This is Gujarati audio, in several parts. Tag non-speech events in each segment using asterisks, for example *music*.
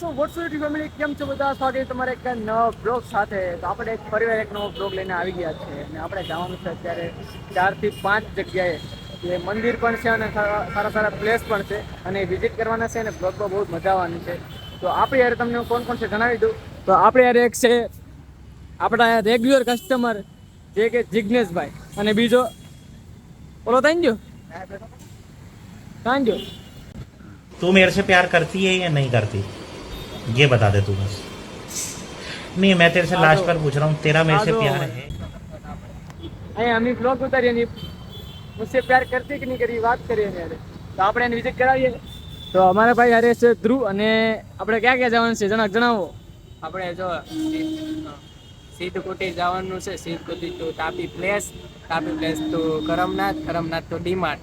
સો વોટ્સ યુટ્યુબ ફેમિલી કેમ છો બધા? સ્વાગત તમારે એક નવા બ્લોગ સાથે. તો આપણે એક ફરીવાર એક નવો બ્લોગ લઈને આવી ગયા છે અને આપણે જવાનું છે અત્યારે ચારથી પાંચ જગ્યાએ. જે મંદિર પણ છે અને સારા સારા પ્લેસ પણ છે. અને વિઝિટ કરવાના છે અને બ્લોગમાં બહુ મજા આવવાની છે. તો આપણે યાર તમને કોણ કોણ છે જણાવી દઉં. તો આપણે યાર એક છે, આપણા રેગ્યુલર કસ્ટમર જે કે જિજ્ઞેશભાઈ અને બીજો, બોલો તાંજો તાંજો તું મેરે સે પ્યાર કરતી હે યા નહીં કરતી? ये बता दे तू बस। नहीं मैं तेरे से लास्ट बार पूछ रहा हूँ तेरा मेरे से प्यार है। અહીં અમે બ્લોગ ઉતારીએ ને મુझसे પ્યાર કરતી કે નહીં કરી વાત કરીએ ને તો આપણે એને વિઝિટ કરાવીએ તો અમારા ભાઈ અરે છે ધ્રુવ અને આપણે ક્યાં ક્યાં જવાનું છે જણા જણાવો। આપણે જો સીધકોટી જવાનું છે સીધકોટી તો તાપી પ્લેસ તાપી પ્લેસ તો કરમનાથ કરમનાથ તો ડીમાર્ટ.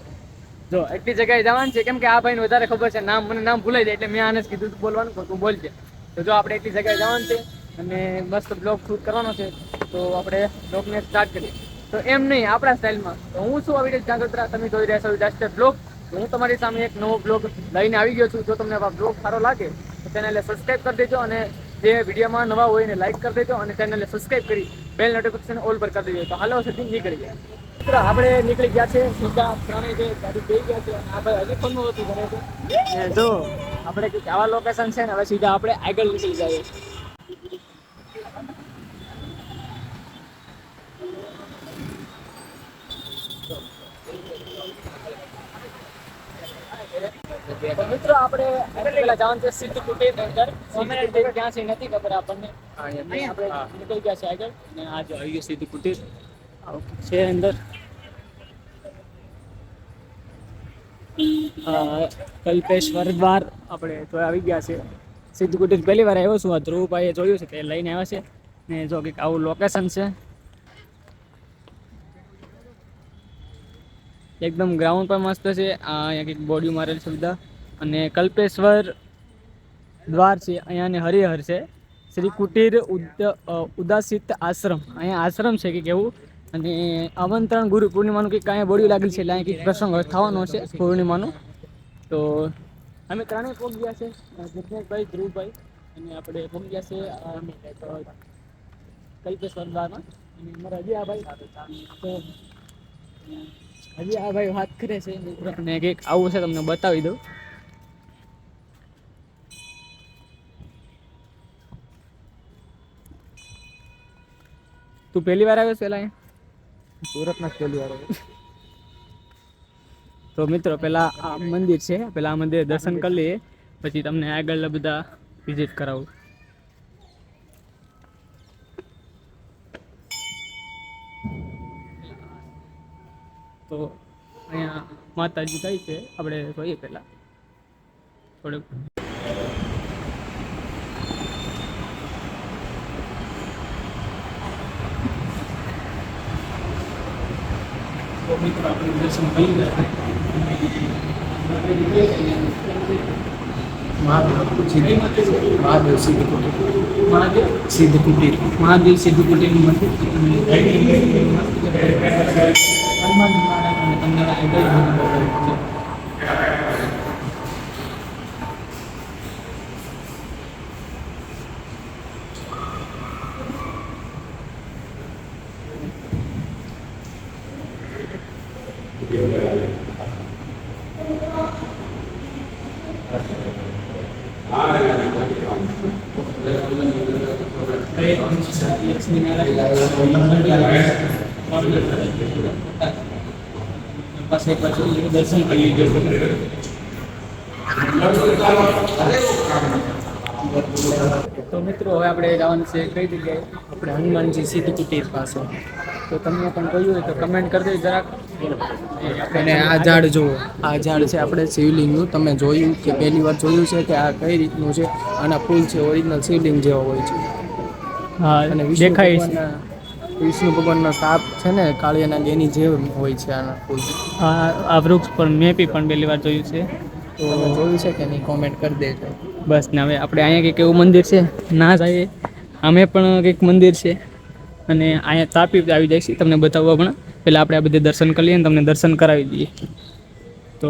જો, એટલી જગ્યાએ જવાનું છે. કેમ કે આ ભાઈને વધારે ખબર છે. નામ, મને નામ ભૂલાઈ જાય એટલે મેં આને કીધું બોલવાનું તો બોલજે. તો જો, આપણે એટલી જગ્યાએ જવાનું છે અને મસ્ત બ્લોગ શૂટ કરવાનો છે. તો આપણે બ્લોગને સ્ટાર્ટ કરીએ. તો એમ નહીં, આપણા સ્ટાઇલમાં તો હું શું આવી જાગૃતરા તમે જોઈ રહ્યા છો જસ્ટ બ્લોગ હું તમારી સામે એક નવો બ્લોગ લઈને આવી ગયો છું. જો તમને આ બ્લોગ સારો લાગે, તો ચેનલને સબસ્ક્રાઇબ કરી દેજો અને જે વિડીયોમાં નવા હોય એને લાઈક કરી દેજો અને ચેનલને સબસ્ક્રાઇબ કરી બેલ નોટિફિકેશન ઓલ પર કરી દેજો. તો હાલો, સુધી નીકળી ગયા. મિત્રો આપણે નીકળી ગયા છે સીધા ત્રણેય જે ગાડી જઈ ગયા છે અને આ ભાઈ હજી પણ નહોતું ઘરે છે. જો આપણે કંઈક આવા લોકેશન છે ને હવે સીધા આપણે આગળ નીકળી જઈએ. મિત્રો આપણે પેલા જવાનું છે સિદ્ધ કુટીર અંદર સિદ્ધ ક્યાં છે નથી ખબર આપણને. આપણે નીકળી ગયા છે આગળ. અને આ જો આવી ગયો સિદ્ધ કુટીર છે અંદર. કલ્પેશ્વર દ્વાર આપણે તો આવી ગયા છે. સિદ્ધ કુટીર પહેલી વાર આવ્યો છું. આ ધ્રુવભાઈએ જોયું છે તે લઈને આવ્યા છે. ને જો કંઈક આવું લોકેશન છે. એકદમ ગ્રાઉન્ડ પણ મસ્ત છે. આ અહીંયા કંઈક બોડી મારેલ છે બધા. અને કલ્પેશ્વર દ્વાર છે. અહીંયા ને હરિહર છે. શ્રી કુટીર ઉદ ઉદાસિત આશ્રમ. અહીંયા આશ્રમ છે કે કેવું અને આમંત્રણ ગુરુ પૂર્ણિમાનું કંઈક કાંઈ બોડી લાગેલ છે. એટલે અહીંયા કંઈક પ્રસંગ થવાનો છે પૂર્ણિમાનો. તો અમે ત્રણેય પહોંચ્યા છે જગનેશભાઈ ધ્રુવભાઈ અને આપણે પહોંચ્યા છે અ, કલ્પેશ્વર દ્વારમાં અને અમારા હજી આ ભાઈ હજી આ ભાઈ વાત કરે છે અને કંઈક આવું છે તમને બતાવી દઉં. તું પહેલી વાર આવ્યો છે પેલા અહીંયા? સુરતમાં પહેલી વાર આવ્યો. તો મિત્રો પહેલાં આ મંદિર છે. પહેલાં આ મંદિરે દર્શન કરી લઈએ. પછી તમને આગળ બધા વિઝિટ કરાવું. તો અહીંયા માતાજી કઈ છે. આપણે જોઈએ પહેલાં. થોડુંક. મિત્રો, આપણે દર્શન કરી ગયા મહાદેવ સિદ્ધ કુટીર મહાદેવ સિદ્ધ કુટીર મહાદેવ સિદ્ધ કુટીરનું મંદિર આગળ બધું બતાવ્યું છે. પાસે એક બાજુ દર્શન કરી તો મિત્રો, હવે આપણે જવાનું છે કઈ જગ્યાએ? આપણે હનુમાનજી સિદ્ધ કુટીર પાસે. તો તમને પણ કહ્યું હોય તો કમેન્ટ કરી દેજો જરાક. અને આ ઝાડ જુઓ આ ઝાડ છે આપણે શિવલિંગનું. તમે જોયું કે પહેલી વાર જોયું છે કે આ કઈ રીતનું છે? આના ફૂલ છે ઓરિજિનલ શિવલિંગ જેવો હોય છે. હા અને દેખાય છે. વિષ્ણુ ભગવાનનો સાપ છે ને કાળિયાના એની જેમ હોય છે આના ફૂલ. આ આ વૃક્ષ પણ મેં બી પણ પહેલી વાર જોયું છે. તો જોયું છે કે નહીં? કોમેન્ટ કરી દેજો. બસ ને હવે આપણે અહીંયા કંઈક એવું મંદિર છે. ના જઈએ અમે પણ કંઈક મંદિર છે. અને અહીંયા તાપી આવી જાય છે, તમને બતાવવા પણ. પહેલાં આપણે આ બધે દર્શન કરી લઈએ ને તમને દર્શન કરાવી દઈએ. તો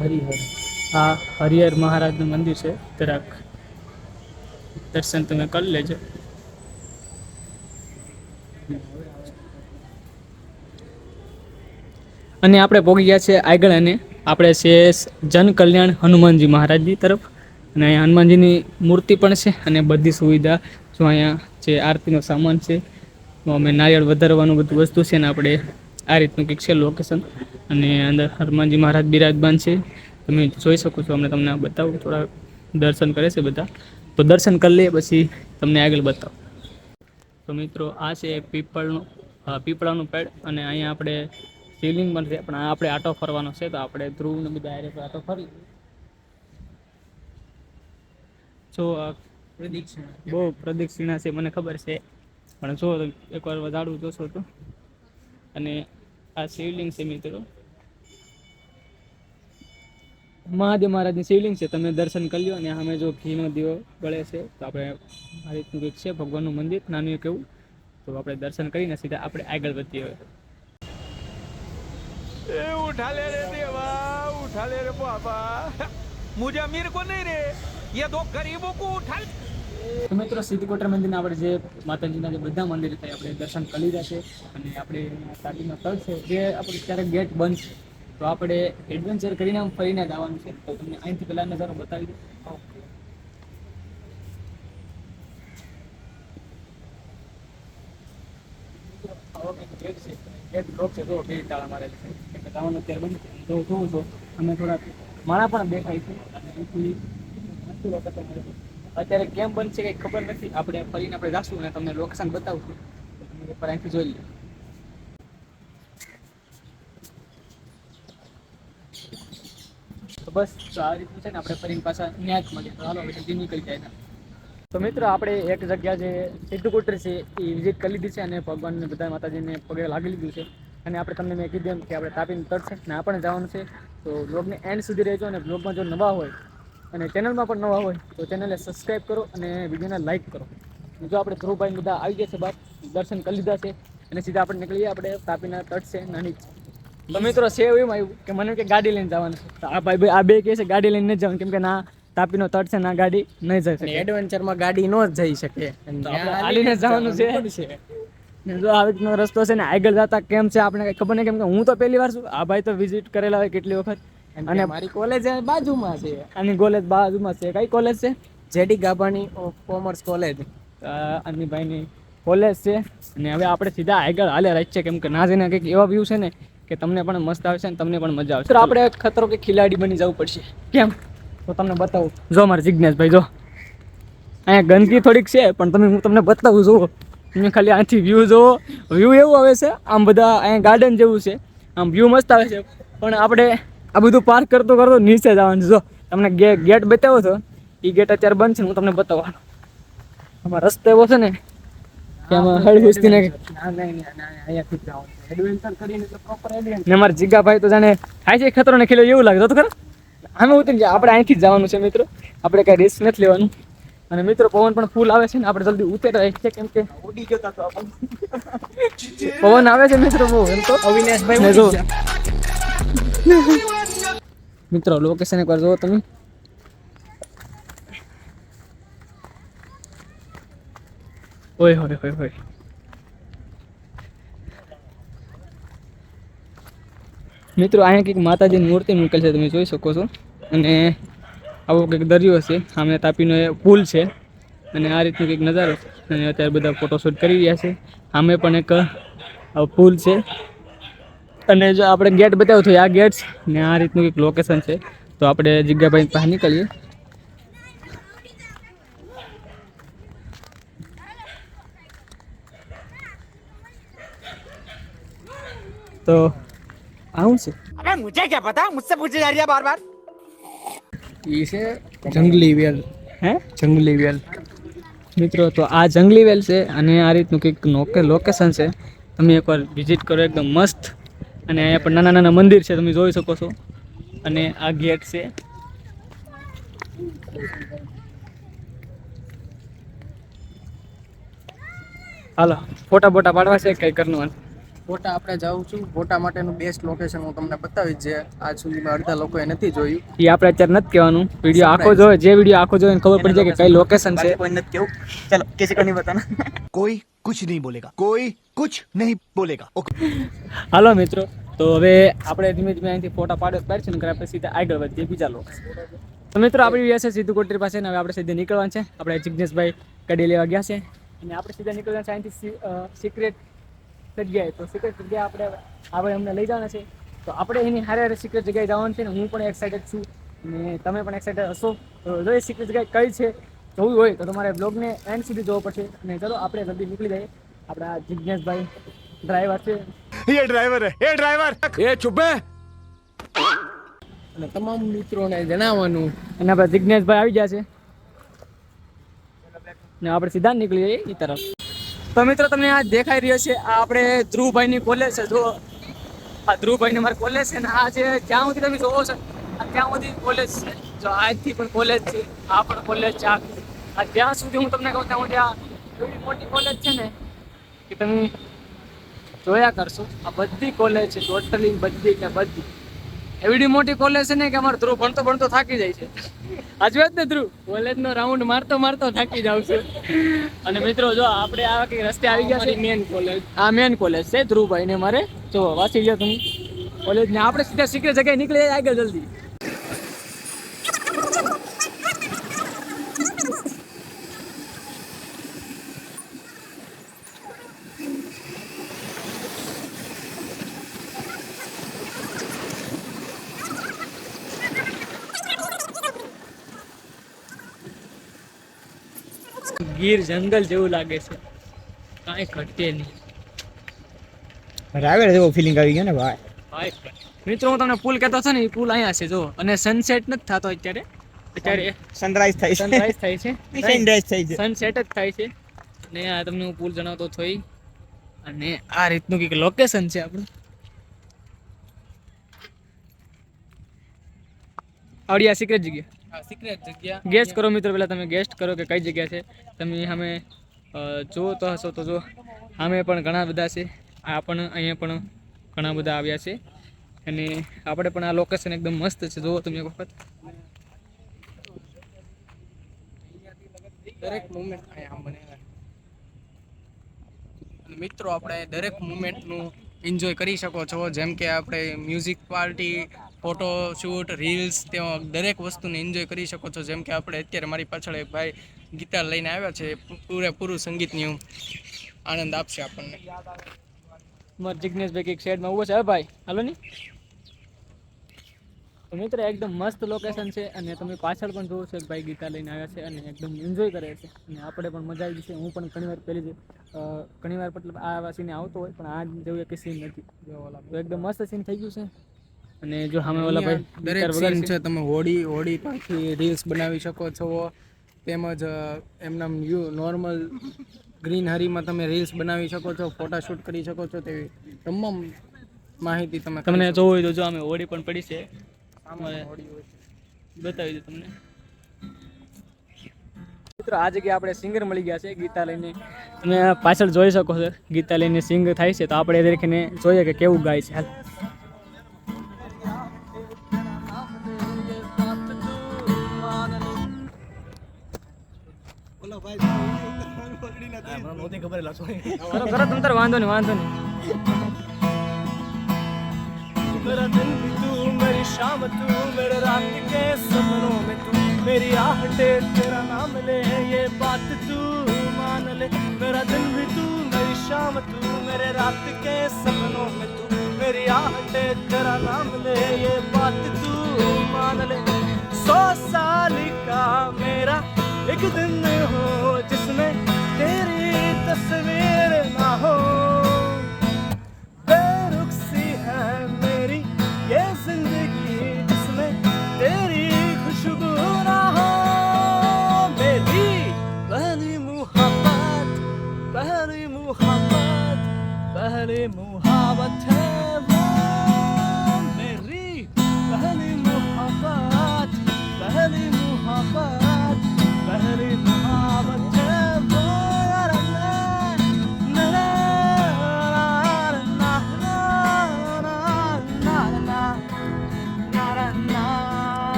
હરિહર આ હરિહર મહારાજનું મંદિર છે, જરાક દર્શન તમે કરી લેજો. અને આપણે પહોંચી ગયા છે આગળ અને આપણે છે જન કલ્યાણ હનુમાનજી મહારાજની તરફ. અને હનુમાનજીની મૂર્તિ પણ છે અને બધી સુવિધા જો અહીંયા જે આરતીનો સામાન છે અમે નારિયેળ વધારવાનું બધું વસ્તુ છે ને આપણે આ રીતનું કંઈક છે લોકેશન અને અંદર હનુમાનજી મહારાજ બિરાજમાન છે. તમે જોઈ શકો છો, અમને તમને બતાવું, થોડા દર્શન કરે છે બધા. તો દર્શન કરી લઈએ, પછી તમને આગળ બતાવું. તો મિત્રો, આ છે પીપળનું પીપળાનું પેડ. અને અહીંયા આપણે શિવલિંગ પણ છે, પણ આપણે આટો ફરવાનો છે, તો આપણે ધ્રુવને બધા આટો ફરી જો બહુ પ્રદક્ષિણા છે મને ખબર છે. પણ જો એકવાર વધારું જોશો તો. અને આ શિવલિંગ છે મિત્રો. મહાદેવ મહારાજની શિવલિંગ છે તમે દર્શન કરી લો અને અમે જો ઘીનો દીવો બળે છે તો આપણે આ રીતનું કંઈક છે ભગવાનનું મંદિર નાનું કેવું તો આપણે દર્શન કરીને સીધા આપણે આગળ વધીએ હવે. ઉઠા લે રે દેવા ઉઠા લે રે બાબા. મુજે અમીર કો નહીં રે? યે દો ગરીબો કો ઉઠા તો મિત્રો સિદ્ધિકોટર મંદિરના આપણે જે માતાજીના જે બધા મંદિર થાય આપણે દર્શન કરી લીધા છે અને આપણે સ્ટાર્ટિંગનો તળ છે જે આપણે ક્યારેક ગેટ બંધ છે. તો આપણે એડવેન્ચર કરીને આમ ફરીને જ છે. તો તમને અહીંથી પહેલા નજારો બતાવી દઉં. અમે થોડા માણા પણ દેખાય છે. અને અત્યારે કેમ બનશે કઈ ખબર નથી. આપણે ફરીને આપણે જાશું અને તમને લોકેશન બતાવશું તમે અહીંથી જોઈ લો. તો બસ, તો આ રીતનું છે ને આપણે ફરીને પાછા જ મળીએ. તો હાલો પછી નીકળી જાય તો મિત્રો, આપણે એક જગ્યા જે સિદ્ધકોટર છે, એ વિઝિટ કરી લીધી છે અને ભગવાનને બધા માતાજીને પગે લાગી લીધું છે. અને આપણે તમને મેં કીધું એમ કે આપણે તાપીને તટ છે ને આપણે જવાનું છે. તો બ્લોગને એન્ડ સુધી રહેજો અને બ્લોગમાં જો નવા હોય અને ચેનલમાં પણ નવા હોય તો ચેનલને સબસ્ક્રાઈબ કરો અને વિડીયોને લાઈક કરો. જો આપણે ધ્રુવભાઈ બધા આવી ગયા છે બાપ દર્શન કરી લીધા છે અને સીધા આપણે નીકળીએ આપણે તાપીના તટ છે નાની તો મિત્રો છે એવું આવ્યું કે મને કે ગાડી લઈને જવાનું છે. તો આ ભાઈ ભાઈ આ બે કહે છે ગાડી લઈને નહીં જવાનું કેમ કે ના તાપીનો તટ છે ના ગાડી નહીં જઈ શકે. એડવેન્ચરમાં ગાડી નો જ જઈ શકે. હાલીને જવાનું છે. જો આવી રીતનો રસ્તો છે ને આગળ જતા કેમ છે આપણે કઈ ખબર નહીં કેમ કે હું તો પહેલી વાર છું. આ ભાઈ તો વિઝિટ કરેલા હોય કેટલી વખત. અને અને મારી કોલેજ બાજુમાં છે. આની કોલેજ બાજુમાં છે. કઈ કોલેજ છે? JD Gabhani of commerce college અ, ભાઈની કોલેજ છે. અને હવે આપણે સીધા આગળ હાલે રાખ છે. કેમ કે ના જઈને કંઈક એવા વ્યૂ છે ને કે તમને પણ મસ્ત આવશે ને તમને પણ મજા આવશે. તો આપણે ખતરો કે ખિલાડી બની જવું પડશે. કેમ? તો તમને બતાવું. જો મારે જિજ્ઞેશભાઈ જો. અહીંયા ગંદકી થોડીક છે પણ તમે હું તમને બતાવું જુઓ. તમે ખાલી આથી વ્યૂ જુઓ. વ્યૂ એવું આવે છે આમ બધા અહીંયા ગાર્ડન જેવું છે. આમ વ્યૂ મસ્ત આવે છે. પણ આપણે આ બધું પાર્ક કરતો કરતો નીચે જવાનું જો તમને ગેટ બતાવો છો. એ ગેટ અત્યારે બંધ છે હું તમને બતાવવાનો. આમાં રસ્તો એવો છે ને કે આમાં ના જ અમારા જીગાભાઈ તો જાણે થાય છે ખતરો ને ખીલો એવું લાગે તો ખરા? આમે ઉતરી જાય આપણે અહીંથી જ જવાનું છે મિત્રો. આપણે કઈ રિસ્ક નથી લેવાનું. અને મિત્રો પવન પણ ફૂલ આવે છે ને આપણે જલ્દી ઉતરી રહે છે કેમ કે ઉડી જતા તો પવન આવે છે મિત્રો બહુ એમ તો. અવિનાશભાઈ જો. મિત્રો લોકેશન એકવાર જુઓ તમે. ઓય હોય હોય હોય મિત્રો અહીંયા કંઈક માતાજીની મૂર્તિ મૂકેલ છે તમે જોઈ શકો છો. અને આવો કંઈક દરિયો છે. સામે તાપીનો એ પુલ છે. અને આ રીતનો કંઈક નજારો છે. અને અત્યારે બધા ફોટોશૂટ કરી રહ્યા છે. સામે પણ એક પુલ છે. અને જો આપણે ગેટ બતાવું હતું આ ગેટ ને આ રીતનું એક લોકેશન છે. તો આપણે જગ્યાભાઈ પાસે નીકળીએ. તો આવું છે. અરે મુજે ક્યાં પતા? મુજસે પૂછી જા રહ્યા બાર બાર ઈ છે જંગલી વેલ. હે? જંગલી વેલ. મિત્રો તો આ જંગલી વેલ છે અને આ રીતનું કંઈક લોકેશન છે. તમે એકવાર વિઝિટ કરો એકદમ મસ્ત અને અહીંયા પણ નાના નાના મંદિર છે તમે જોઈ શકો છો. અને આ ગેટ છે. હાલો ફોટા બોટા પાડવા છે કઈ કરવાનું ફોટા આપણે જાઉં છું. ફોટા માટેનું બેસ્ટ લોકેશન હું તમને બતાવીશ જે આજ સુધીમાં અડધા લોકોએ નથી જોયું. એ આપણે અત્યારે નથી કહેવાનું. વીડિયો આખો જોયો જે વીડિયો આખો જોયો ખબર પડી જાય કે કઈ લોકેશન છે. કોઈ નથી કેવું. ચાલો કિસી કો બતાના? कोई कुछ नहीं बोलेगा कोई कुछ नहीं बोलेगा ओके હાલો મિત્રો તો હવે આપણે ધીમે ધીમે અહીંથી ફોટા પાડે પાડશે ને આપણે સીધા આગળ વધીએ બીજા લોકો તો મિત્રો આપણી વ્યવસ્થા સીધું કોટરી પાસે ને હવે આપણે સીધે નીકળવાનું છે આપણે જિજ્ઞેશભાઈ કડી લેવા ગયા છે અને આપણે સીધા નીકળવાનું છે અહીંથી સિક્રેટ જગ્યાએ તો સિક્રેટ જગ્યાએ આપણે આપણે અમને લઈ જવાના છે તો આપણે એની હારે હારે સિક્રેટ જગ્યાએ જવાનું છે ને હું પણ એક્સાઇટેડ છું અને તમે પણ એક્સાઇટેડ હશો તો જો એ સિક્રેટ જગ્યાએ કઈ છે જોવું હોય તો તમારે બ્લોગને એન્ડ સુધી જોવો પડશે. અને ચલો આપણે જલ્દી નીકળી જઈએ. આપણા જિજ્ઞેશભાઈ ડ્રાઈવર છે. એ ડ્રાઈવર એ ડ્રાઈવર એ ચૂપે અને તમામ મિત્રોને જણાવવાનું. અને આપણા જિજ્ઞેશભાઈ આવી ગયા છે. ને આપણે સીધા નીકળી જઈએ એ તરફ. તો મિત્રો તમને આ દેખાઈ રહ્યો છે આ આપણે ધ્રુવભાઈની કોલેજ છે. જો આ ધ્રુવભાઈની મારી કોલેજ છે ને આ જે જ્યાં સુધી તમે જોવો છો ત્યાં સુધી કોલેજ છે. જો આજથી પણ કોલેજ છે આ પણ કોલેજ છે આ આ ત્યાં સુધી હું તમને કહું ત્યાં આ એવી મોટી કોલેજ છે ને કે તમે જોયા કરશો આ બધી કોલેજ છે ટોટલી બધી કે બધી. એવડી મોટી કોલેજ છે ને કે અમારો ધ્રુવ ભણતો ભણતો થાકી જાય છે. આજુ જ ને ધ્રુવ? કોલેજનો રાઉન્ડ મારતો મારતો થાકી જાવ છું. અને મિત્રો જો આપણે આ કઈ રસ્તે આવી ગયા છે મેન કોલેજ આ મેન કોલેજ છે ધ્રુવભાઈ ને મારે. જો વાંચી ગયા તમે. કોલેજ ને આપણે સીધા સિક્રેટ જગ્યાએ નીકળી જાય આગળ જલ્દી. ગીર જંગલ જેવું લાગે છે. કાંઈ ઘટે નહીં. રાવેર જેવો ફિલિંગ આવી ગયો ને ભાઈ. મિત્રો હું તમને પુલ કહેતો હતો ને એ પુલ અહીંયા છે જો. અને સનસેટ નથી થતો અત્યારે. અત્યારે સનરાઈઝ થાય છે. સનરાઈઝ થાય છે. *laughs* સનરાઈઝ થાય છે. સનસેટ જ થાય છે. ને આ તમને હું પુલ જણાવતો થોઈ અને આ રીતનું કંઈક લોકેશન છે આપણું. આવડી આ સિક્રેટ જગ્યા? ગેસ કરો મિત્રો, પહેલાં તમે ગેસ્ટ કરો કે કઈ જગ્યા છે. તમે અમે જુઓ તો હશો તો જો સામે પણ ઘણા બધા છે. આ પણ અહીંયા પણ ઘણા બધા આવ્યા છે. અને આપણે પણ આ લોકેશન એકદમ મસ્ત છે. જુઓ તમે એક વખત. દરેક મુમેન્ટ મિત્રો, આપણે દરેક મુમેન્ટનું એન્જોય કરી શકો છો. જેમ કે આપણે music party photo shoot reels તેમાં દરેક વસ્તુને એન્જોય કરી શકો છો. જેમ કે આપણે અત્યારે મારી પાછળ એક ભાઈ ગીતાર લઈને આવ્યા છે. પૂરેપૂરું સંગીતની આનંદ આપશે આપણને. મારા જિજ્ઞેશભાઈ એક શેડમાં ઊભો છે. હવે ભાઈ, હાલો ને. મિત્ર, એકદમ મસ્ત લોકેશન છે અને તમે પાછળ પણ જોવો છો ભાઈ ગીતા લઈને આવ્યા છે અને એકદમ એન્જોય કરે છે. અને આપણે પણ મજા આવી છે હું પણ ઘણીવાર પહેલી ઘણીવાર મતલબ આ સીને આવતો હોય, પણ આ જેવું એક સીન નથી. એકદમ મસ્ત સીન થઈ ગયું છે. અને જો સામે ઓલા ભાઈ દરેક સીન છે. તમે હોડી હોડી પાછી રીલ્સ બનાવી શકો છો. તેમજ એમના નોર્મલ ગ્રીનહરીમાં તમે રીલ્સ બનાવી શકો છો ફોટાશૂટ કરી શકો છો તેવી તમામ માહિતી તમે તમને. જોવું હોય તો જો અમે હોડી પણ પડી છે. બતાવી દઉં તમને. મિત્રો આ જગ્યાએ આપણે સિંગર મળી ગયા છે ગીતા લઈને. તમે પાછળ જોઈ શકો છો ગીતા લઈને સિંગ થાય છે. તો આપણે દેખીને જોઈએ કે કેવું ગાય છે. હાલ. કરો કરો તમ તાર વાંધો નહીં વાંધો નહીં मेरा दिन भी तू मेरी शाम तू मेरे रात के सपनों में तू मेरी आहटे तेरा नाम ले ये बात तू मान ले मेरा दिन भी तू मेरी शाम तू मेरे रात के सपनों में तू मेरी आहटे तेरा नाम ले ये बात तू मान ले सौ साल का मेरा एक दिन हो जिसमें तेरी तस्वीर ना हो बेरुख सी है मेरी ये जिंदगी जिसमें तेरी खुशबू ना हो मेरी पहली मुहब्बत पहली मुहब्बत पहली मुहब्बत है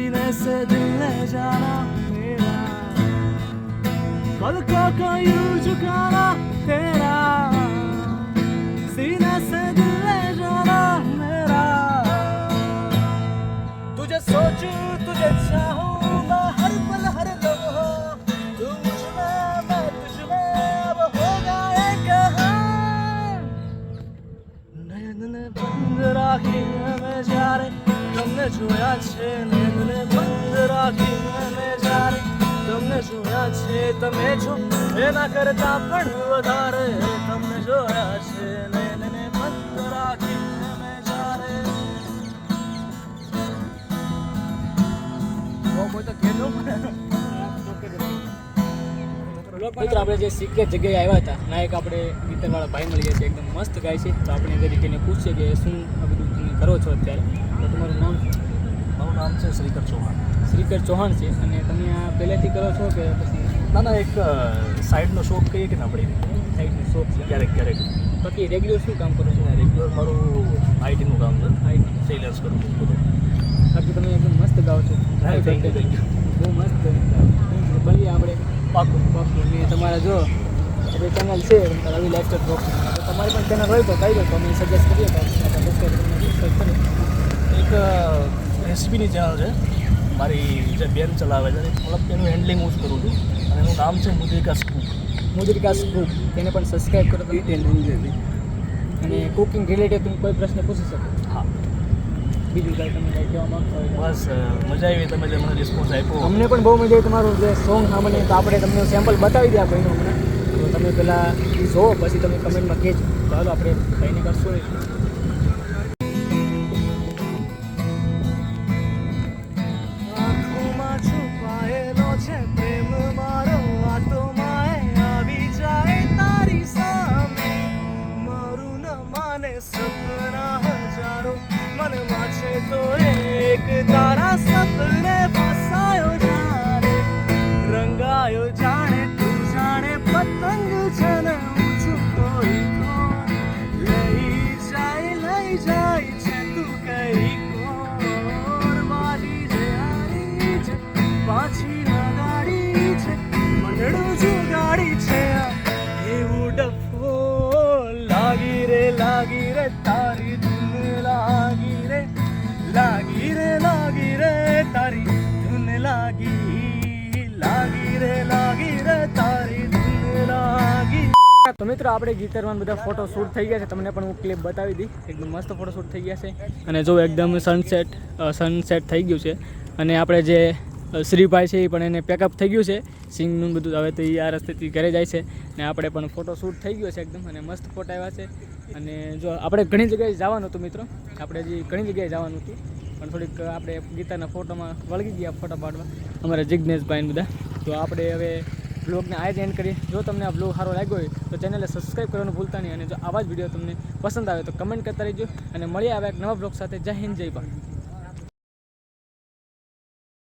yine se dile jana tera palka ka yu jukana tera sine se dile jana mera tujhe sochu tujhe chahun main har pal har lamha tu mujhme main tujhme ab ho gaye kaha nayan ne band rahe hame ja rahe તમને જોયા છે નયનને બંધ રાખીને મેં જ્યારે તમને જોયા છે તમે છો એના કરતા પણ વધારે તમને જોયા છે. નયનને બંધ રાખીને મેં જ્યારે મિત્ર આપણે જે સિક્કે જગ્યાએ આવ્યા હતા ના એક આપણે ગીતરવાળા ભાઈ મળી ગયા છે એકદમ મસ્ત ગાય છે. તો આપણે એ રીતે પૂછીએ કે શું કરો છો અત્યારે? તો તમારું નામ? મારું નામ છે શ્રીકર ચૌહાણ. શ્રીકર ચૌહાણ છે. અને તમે આ પહેલેથી કરો છો કે પછી ના ના એક સાઈડનો શોખ કહીએ કે ના પડી સાઈડનો શોખ છે. ક્યારેક ક્યારેક. બાકી રેગ્યુલર શું કામ કરો છો? રેગ્યુલર મારું આઈટીનું કામ છે. આઈટી સેલર્સ કરું છું બધું. બાકી તમે એકદમ મસ્ત ગાઓ છો. બહુ મસ્ત ગાઓ. મળીએ આપણે પાકું પાકું તમારા જો આપણી ચેનલ છે રવિ લાઈફસ્ટાઈલ બ્લોગ તો તમારી પણ ચેનલ હોય તો કહી દો તો અમે સજેસ્ટ કરીએ તો આપણે એક રેસિપીની ચેનલ છે. મારી જે બેન ચલાવે છે મતલબ એનું હેન્ડલિંગ હું જ કરું છું. અને એનું નામ છે મુદ્રિકા સ્કૂપ. મુદ્રિકા સ્કૂપ. તેને પણ સબસ્ક્રાઈબ કરો તમે. અને કુકિંગ રિલેટેડ તમે કોઈ પ્રશ્ન પૂછી શકો. હા. બીજું કાંઈ તમે કાંઈ કહેવા માંગતો હોય બસ મજા આવી તમે જે મને રિસ્પોન્સ આપ્યો. અમને પણ બહુ મજા આવી તમારું જે સોંગ સાંભળીને. તો આપણે તમને સેમ્પલ બતાવી દે ભાઈનું હમણાં. તો તમે પહેલાં જોવો પછી તમે કમેન્ટમાં કહેજો. ચાલો આપણે ભાઈને કરશું. આંખોમાં મિત્રો, આપણે ગીતરમાં બધા ફોટો શૂટ થઈ ગયા છે. તમને પણ હું ક્લિપ બતાવી દી એકદમ મસ્ત ફોટો શૂટ થઈ ગયા છે. અને જો એકદમ સનસેટ સનસેટ થઈ ગયું છે. અને આપણે જે શ્રીભાઈ છે એ પણ એને પેકઅપ થઈ ગયું છે. સિંગનું બધું હવે તો એ આ રસ્તેથી ઘરે જાય છે. ને આપણે પણ ફોટો શૂટ થઈ ગયો છે એકદમ. અને મસ્ત ફોટા આવ્યા છે. અને જો આપણે ઘણી જગ્યાએ જવાનું હતું મિત્રો. આપણે હજી ઘણી જગ્યાએ જવાનું હતું. પણ થોડીક આપણે ગીતાના ફોટોમાં વળગી ગયા ફોટા પાડવા. અમારા જિજ્ઞેશભાઈને બધા. તો આપણે હવે બ્લોગને આ જ એન્ડ કરી જો તમને આ બ્લોગ સારો લાગ્યો હોય, તો ચેનલને સબસ્ક્રાઈબ કરવાનું ભૂલતા નહીં અને જો આવા જ વીડિયો તમને પસંદ આવે તો કમેન્ટ કરતા રહેજો. અને મળીએ આવે એક નવા બ્લોગ સાથે. જય હિન્દ, જય ભારત.